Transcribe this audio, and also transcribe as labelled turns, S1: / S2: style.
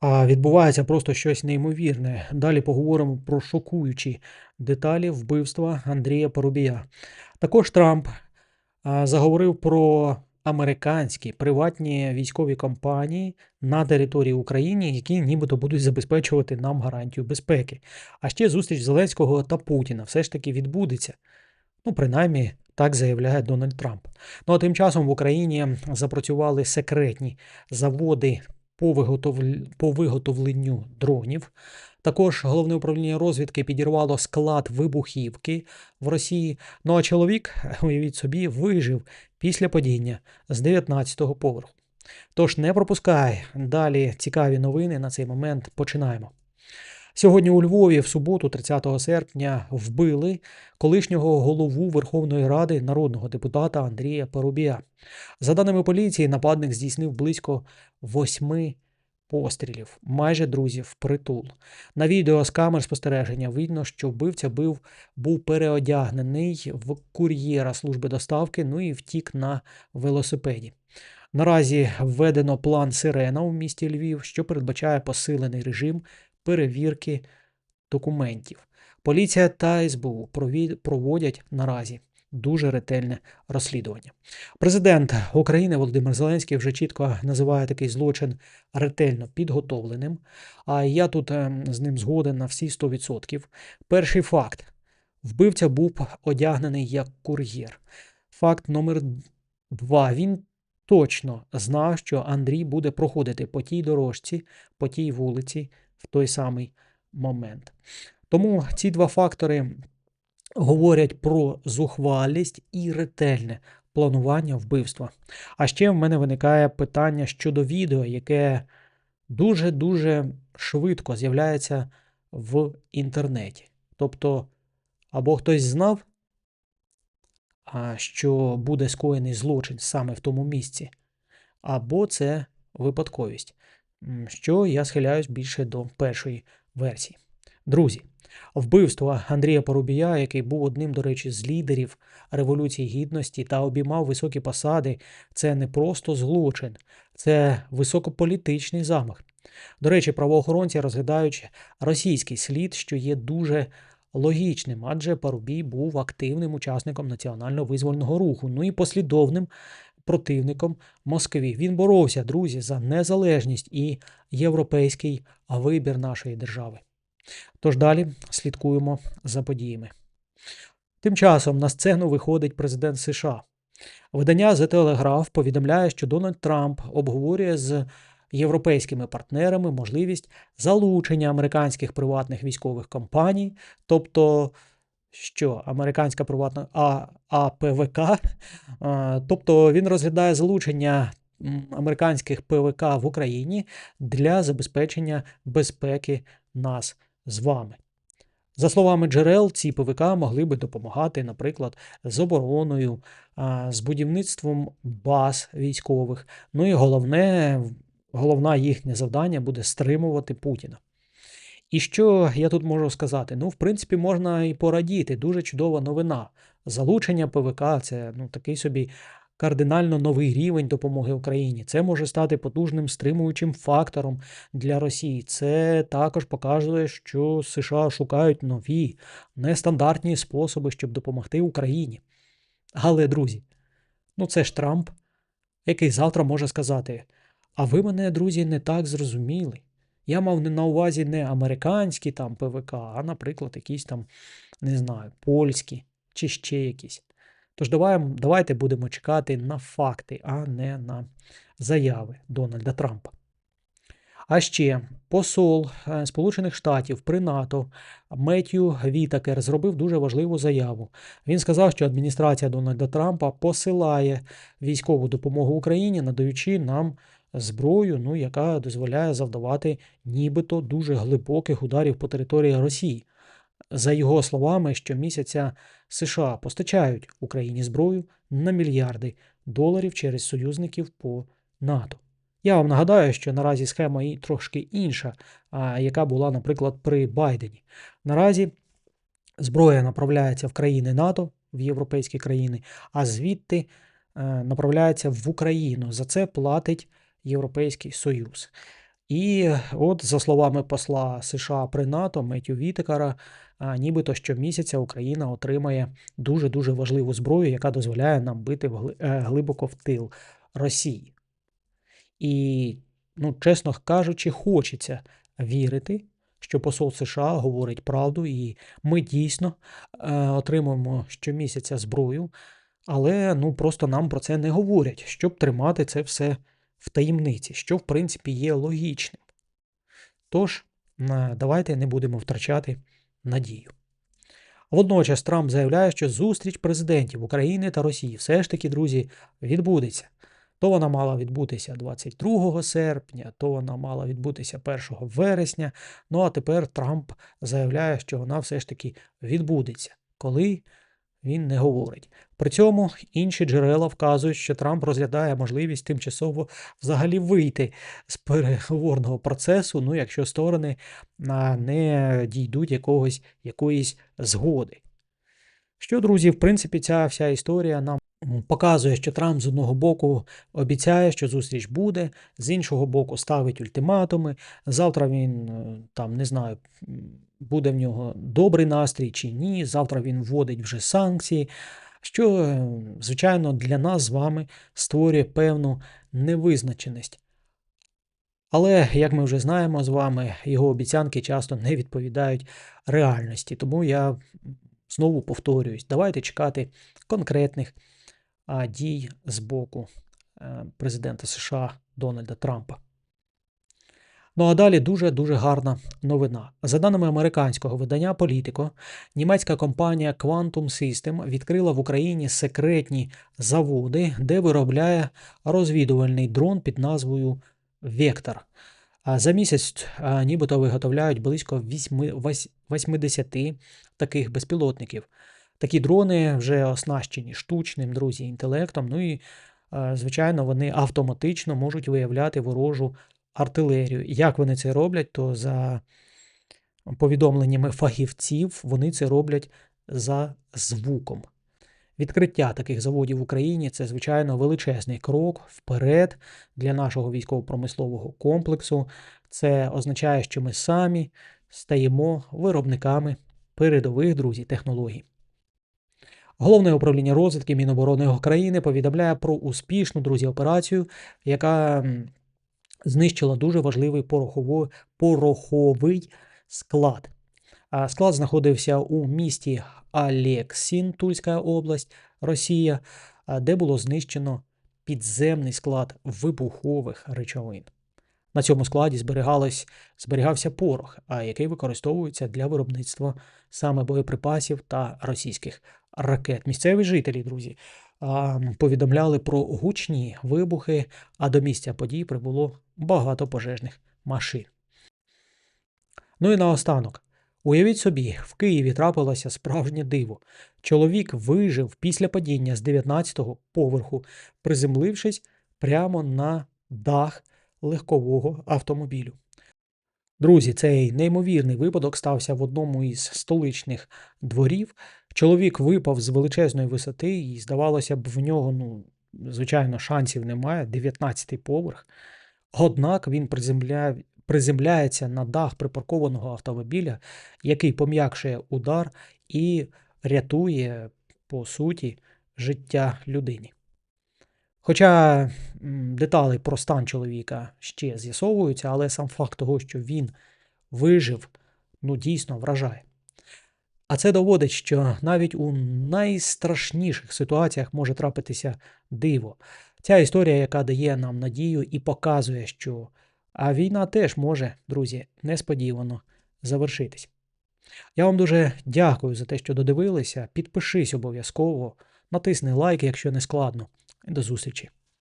S1: А відбувається просто щось неймовірне. Далі поговоримо про шокуючі деталі вбивства Андрія Парубія. Також Трамп заговорив про американські приватні військові компанії на території України, які нібито будуть забезпечувати нам гарантію безпеки. А ще зустріч Зеленського та Путіна все ж таки відбудеться. Ну, принаймні, так заявляє Дональд Трамп. Ну а тим часом в Україні запрацювали секретні заводи по, по виготовленню дронів. Також головне управління розвідки підірвало склад вибухівки в Росії. Ну а чоловік, уявіть собі, вижив після падіння з 19-го поверху. Тож не пропускай далі цікаві новини на цей момент. Починаємо. Сьогодні у Львові, в суботу, 30 серпня, вбили колишнього голову Верховної Ради народного депутата Андрія Парубія. За даними поліції, нападник здійснив близько восьми пострілів, майже друзів притул. На відео з камер спостереження видно, що вбивця бив, був переодягнений в кур'єра служби доставки, ну і втік на велосипеді. Наразі введено план Сирена у місті Львів, що передбачає посилений режим перевірки документів. Поліція та СБУ проводять наразі дуже ретельне розслідування. Президент України Володимир Зеленський вже чітко називає такий злочин ретельно підготовленим. А я тут ем, з ним згоден на всі 100%. Перший факт: вбивця був одягнений як кур'єр. Факт номер два. Він точно знав, що Андрій буде проходити по тій дорожці, по тій вулиці в той самий момент. Тому ці два фактори говорять про зухвалість і ретельне планування вбивства. А ще в мене виникає питання щодо відео, яке дуже-дуже швидко з'являється в інтернеті. Тобто, або хтось знав, що буде скоєний злочин саме в тому місці, або це випадковість, що я схиляюсь більше до першої версії. Друзі, вбивство Андрія Порубія, який був одним, до речі, з лідерів Революції Гідності та обіймав високі посади, це не просто злочин, це високополітичний замах. До речі, правоохоронці розглядають російський слід, що є дуже логічним, адже Парубій був активним учасником національно-визвольного руху, ну і послідовним противником Москві. Він боровся, друзі, за незалежність і європейський вибір нашої держави. Тож далі слідкуємо за подіями. Тим часом на сцену виходить президент США. Видання The Telegraph повідомляє, що Дональд Трамп обговорює з європейськими партнерами можливість залучення американських приватних військових компаній, тобто що американська приватна а, АПВК, тобто він розглядає залучення американських ПВК в Україні для забезпечення безпеки нас з вами. За словами джерел, ці ПВК могли би допомагати, наприклад, з обороною, з будівництвом баз військових. Ну і головне, головне їхнє завдання буде стримувати Путіна. І що я тут можу сказати? Ну, в принципі, можна і порадіти. Дуже чудова новина. Залучення ПВК це ну, такий собі кардинально новий рівень допомоги Україні. Це може стати потужним стримуючим фактором для Росії. Це також показує, що США шукають нові нестандартні способи, щоб допомогти Україні. Але, друзі, ну це ж Трамп, який завтра може сказати: а ви мене, друзі, не так зрозуміли. Я мав не на увазі не американські там ПВК, а, наприклад, якісь там, не знаю, польські чи ще якісь. Тож давай, давайте будемо чекати на факти, а не на заяви Дональда Трампа. А ще посол е, Сполучених Штатів при НАТО Меттью Вітакер зробив дуже важливу заяву. Він сказав, що адміністрація Дональда Трампа посилає військову допомогу Україні, надаючи нам зброю, ну, яка дозволяє завдавати нібито дуже глибоких ударів по території Росії. За його словами, щомісяця США постачають Україні зброю на мільярди доларів через союзників по НАТО. Я вам нагадаю, що наразі схема і трошки інша, яка була, наприклад, при Байдені. Наразі зброя направляється в країни НАТО, в європейські країни, а звідти е, направляється в Україну. За це платить Європейський Союз. І от, за словами посла США при НАТО Меттю Вітекара, нібито щомісяця Україна отримає дуже-дуже важливу зброю, яка дозволяє нам бити е, глибоко в тил Росії. І, ну, чесно кажучи, хочеться вірити, що посол США говорить правду, і ми дійсно е, отримуємо щомісяця зброю, але ну, просто нам про це не говорять, щоб тримати це все в таємниці, що в принципі є логічним. Тож, давайте не будемо втрачати надію. Водночас Трамп заявляє, що зустріч президентів України та Росії все ж таки, друзі, відбудеться. То вона мала відбутися 22 серпня, то вона мала відбутися 1 вересня. Ну а тепер Трамп заявляє, що вона все ж таки відбудеться, коли він не говорить. При цьому інші джерела вказують, що Трамп розглядає можливість тимчасово взагалі вийти з переговорного процесу, ну якщо сторони не дійдуть якогось якоїсь згоди. Що, друзі, в принципі, ця вся історія нам показує, що Трамп з одного боку обіцяє, що зустріч буде, з іншого боку ставить ультиматуми. Завтра він е, там не знаю, буде в нього добрий настрій чи ні. Завтра він вводить вже санкції, що, е, звичайно, для нас з вами створює певну невизначеність. Але, як ми вже знаємо з вами, його обіцянки часто не відповідають реальності. Тому я знову повторююсь, давайте чекати конкретних дій з боку е, президента США Дональда Трампа. Ну а далі дуже-дуже гарна новина. За даними американського видання Політико, німецька компанія Quantum System відкрила в Україні секретні заводи, де виробляє розвідувальний дрон під назвою Вектор. За місяць нібито виготовляють близько вісьми- вось- 80 таких безпілотників. Такі дрони вже оснащені штучним, друзі, інтелектом. Ну і, е, звичайно, вони автоматично можуть виявляти ворожу артилерію. Як вони це роблять, то за повідомленнями фахівців вони це роблять за звуком. Відкриття таких заводів в Україні це, звичайно, величезний крок вперед для нашого військово-промислового комплексу. Це означає, що ми самі стаємо виробниками передових друзі технологій. Головне управління розвідки Міноборони України повідомляє про успішну друзі операцію, яка знищила дуже важливий порохово- пороховий склад. Склад знаходився у місті Алексін, Тульська область, Росія, де було знищено підземний склад вибухових речовин. На цьому складі зберігалось, зберігався порох, який використовується для виробництва саме боєприпасів та російських ракет. Місцеві жителі, друзі, повідомляли про гучні вибухи, а до місця подій прибуло багато пожежних машин. Ну і наостанок. Уявіть собі, в Києві трапилося справжнє диво. Чоловік вижив після падіння з 19-го поверху, приземлившись прямо на дах легкового автомобілю. Друзі, цей неймовірний випадок стався в одному із столичних дворів. Чоловік випав з величезної висоти, і здавалося б, в нього, ну, звичайно, шансів немає, 19-й поверх. Однак він приземля... приземляється на дах припаркованого автомобіля, який пом'якшує удар і рятує, по суті, життя людині. Хоча деталі про стан чоловіка ще з'ясовуються, але сам факт того, що він вижив, ну дійсно вражає. А це доводить, що навіть у найстрашніших ситуаціях може трапитися диво. Ця історія, яка дає нам надію і показує, що а війна теж може, друзі, несподівано завершитись. Я вам дуже дякую за те, що додивилися. Підпишись обов'язково, натисни лайк, якщо не складно. До зустрічі!